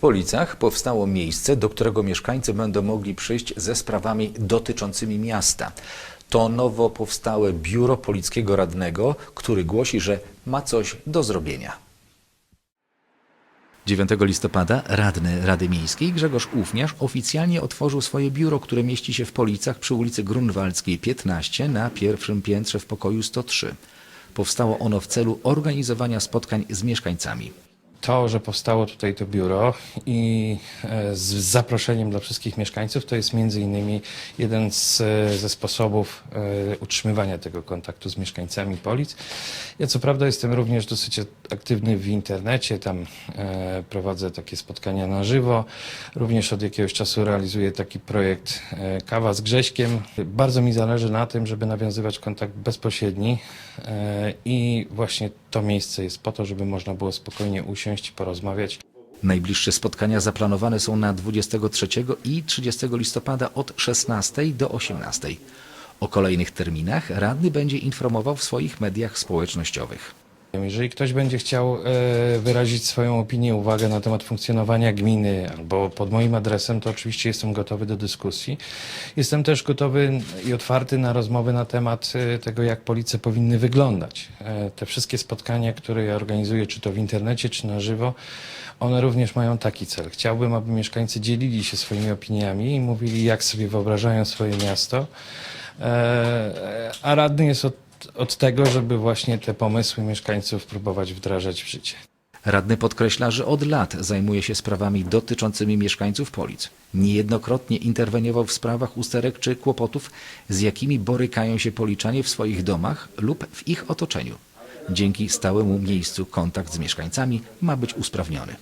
Policach powstało miejsce, do którego mieszkańcy będą mogli przyjść ze sprawami dotyczącymi miasta. To nowo powstałe biuro polickiego radnego, który głosi, że ma coś do zrobienia. 9 listopada radny Rady Miejskiej Grzegorz Ufniarz oficjalnie otworzył swoje biuro, które mieści się w Policach przy ulicy Grunwaldzkiej 15 na pierwszym piętrze w pokoju 103. Powstało ono w celu organizowania spotkań z mieszkańcami. To, że powstało tutaj to biuro i e, z zaproszeniem dla wszystkich mieszkańców, to jest między innymi jeden z, e, ze sposobów e, utrzymywania tego kontaktu z mieszkańcami Polic. Ja co prawda jestem również dosyć aktywny w internecie, tam prowadzę takie spotkania na żywo. Również od jakiegoś czasu realizuję taki projekt Kawa z Grześkiem. Bardzo mi zależy na tym, żeby nawiązywać kontakt bezpośredni i właśnie to miejsce jest po to, żeby można było spokojnie usiąść i porozmawiać. Najbliższe spotkania zaplanowane są na 23 i 30 listopada od 16 do 18. O kolejnych terminach radny będzie informował w swoich mediach społecznościowych. Jeżeli ktoś będzie chciał e, wyrazić swoją opinię, uwagę na temat funkcjonowania gminy albo pod moim adresem, to oczywiście jestem gotowy do dyskusji. Jestem też gotowy i otwarty na rozmowy na temat e, tego, jak police powinny wyglądać. E, te wszystkie spotkania, które ja organizuję, czy to w internecie, czy na żywo, one również mają taki cel. Chciałbym, aby mieszkańcy dzielili się swoimi opiniami i mówili, jak sobie wyobrażają swoje miasto. E, a radny jest od, od tego, żeby właśnie te pomysły mieszkańców próbować wdrażać w życie. Radny podkreśla, że od lat zajmuje się sprawami dotyczącymi mieszkańców Polic. Niejednokrotnie interweniował w sprawach usterek czy kłopotów, z jakimi borykają się policzanie w swoich domach lub w ich otoczeniu. Dzięki stałemu miejscu kontakt z mieszkańcami ma być usprawniony.